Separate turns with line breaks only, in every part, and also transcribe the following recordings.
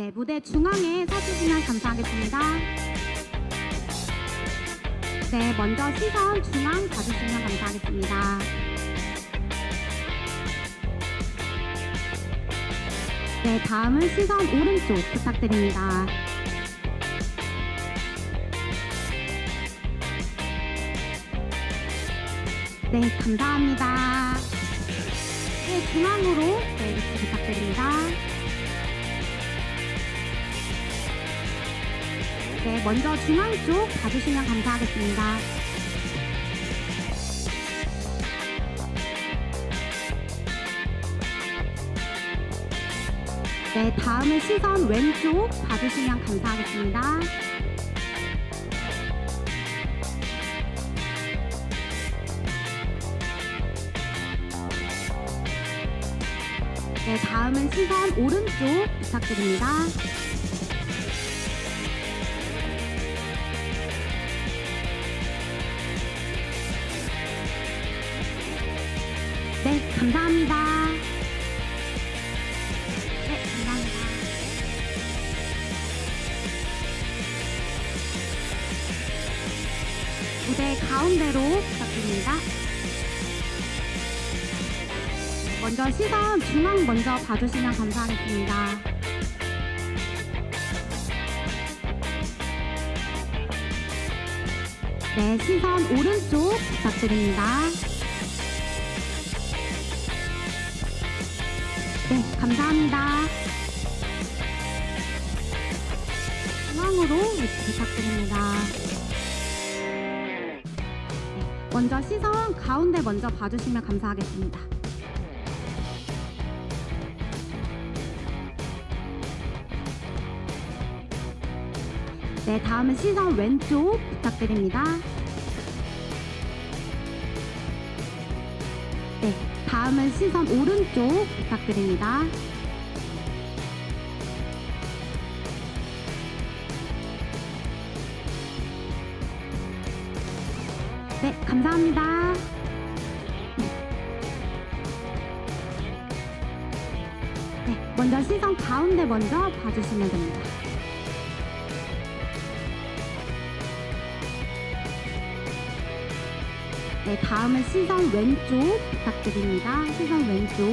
네, 무대 중앙에 서주시면 감사하겠습니다. 네, 먼저 시선 중앙 봐주시면 감사하겠습니다. 네, 다음은 시선 오른쪽 부탁드립니다. 네, 감사합니다. 네, 중앙으로 네, 이렇게 부탁드립니다. 네, 먼저 중앙 쪽 봐주시면 감사하겠습니다. 네, 다음은 시선 왼쪽 봐주시면 감사하겠습니다. 네, 다음은 시선 오른쪽 부탁드립니다. 네, 감사합니다. 네, 감사합니다. 무대 가운데로 부탁드립니다. 먼저 시선 중앙 먼저 봐주시면 감사하겠습니다. 네, 시선 오른쪽 부탁드립니다. 네, 감사합니다. 중앙으로 부탁드립니다. 네, 먼저 시선 가운데 먼저 봐주시면 감사하겠습니다. 네, 다음은 시선 왼쪽 부탁드립니다. 네, 다음은 시선 오른쪽 부탁드립니다. 네, 감사합니다. 네, 먼저 시선 가운데 먼저 봐주시면 됩니다. 네, 다음은 시선 왼쪽 부탁드립니다. 시선 왼쪽.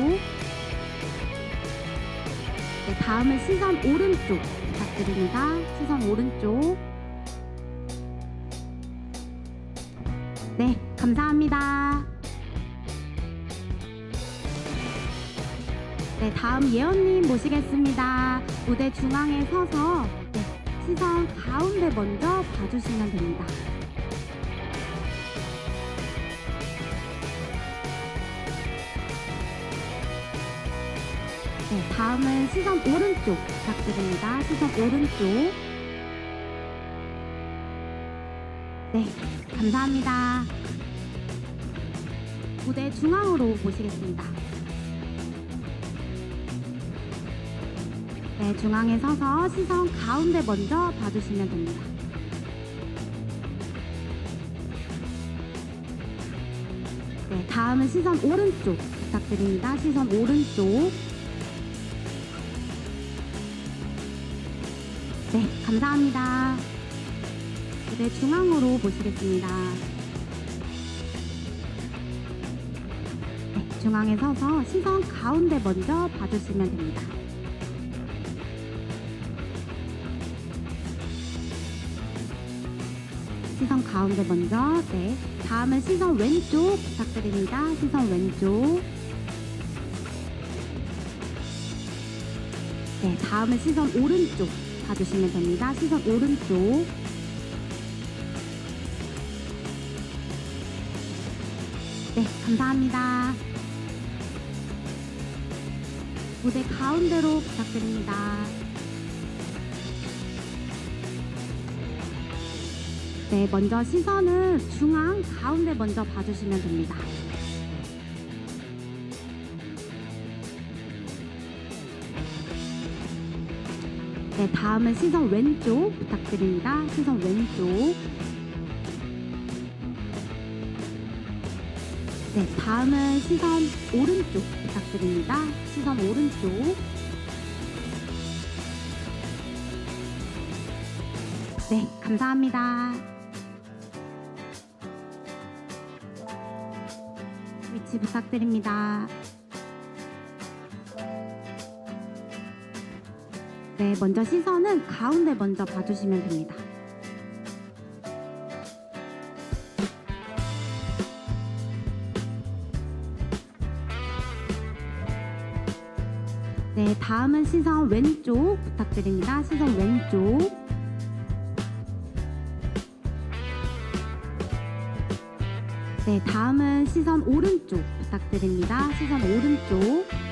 네, 다음은 시선 오른쪽 부탁드립니다. 시선 오른쪽. 네, 감사합니다. 네, 다음 예언님 모시겠습니다. 무대 중앙에 서서 네, 시선 가운데 먼저 봐주시면 됩니다. 네, 다음은 시선 오른쪽 부탁드립니다. 시선 오른쪽. 네, 감사합니다. 무대 중앙으로 모시겠습니다. 네, 중앙에 서서 시선 가운데 먼저 봐주시면 됩니다. 네, 다음은 시선 오른쪽 부탁드립니다. 시선 오른쪽. 네, 감사합니다. 무대 중앙으로 모시겠습니다. 네, 중앙에 서서 시선 가운데 먼저 봐주시면 됩니다. 시선 가운데 먼저, 네. 다음은 시선 왼쪽 부탁드립니다. 시선 왼쪽. 네, 다음은 시선 오른쪽 봐주시면 됩니다. 시선 오른쪽. 네, 감사합니다. 무대 가운데로 부탁드립니다. 네, 먼저 시선은 중앙 가운데 먼저 봐주시면 됩니다. 네, 다음은 시선 왼쪽 부탁드립니다. 시선 왼쪽. 네, 다음은 시선 오른쪽 부탁드립니다. 시선 오른쪽. 네, 감사합니다. 위치 부탁드립니다. 네, 먼저 시선은 가운데 먼저 봐주시면 됩니다. 네, 다음은 시선 왼쪽 부탁드립니다. 시선 왼쪽. 네, 다음은 시선 오른쪽 부탁드립니다. 시선 오른쪽.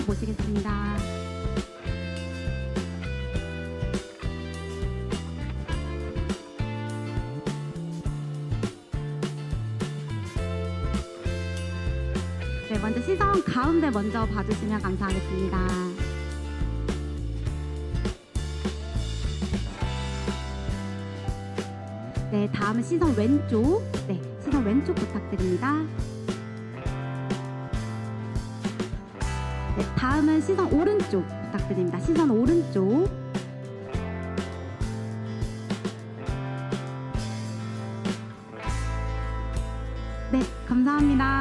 으로 모시겠습니다. 네, 먼저 시선 가운데 먼저 봐주시면 감사하겠습니다. 네, 다음은 시선 왼쪽. 네, 시선 왼쪽 부탁드립니다. 다음은 시선 오른쪽 부탁드립니다. 시선 오른쪽. 네, 감사합니다.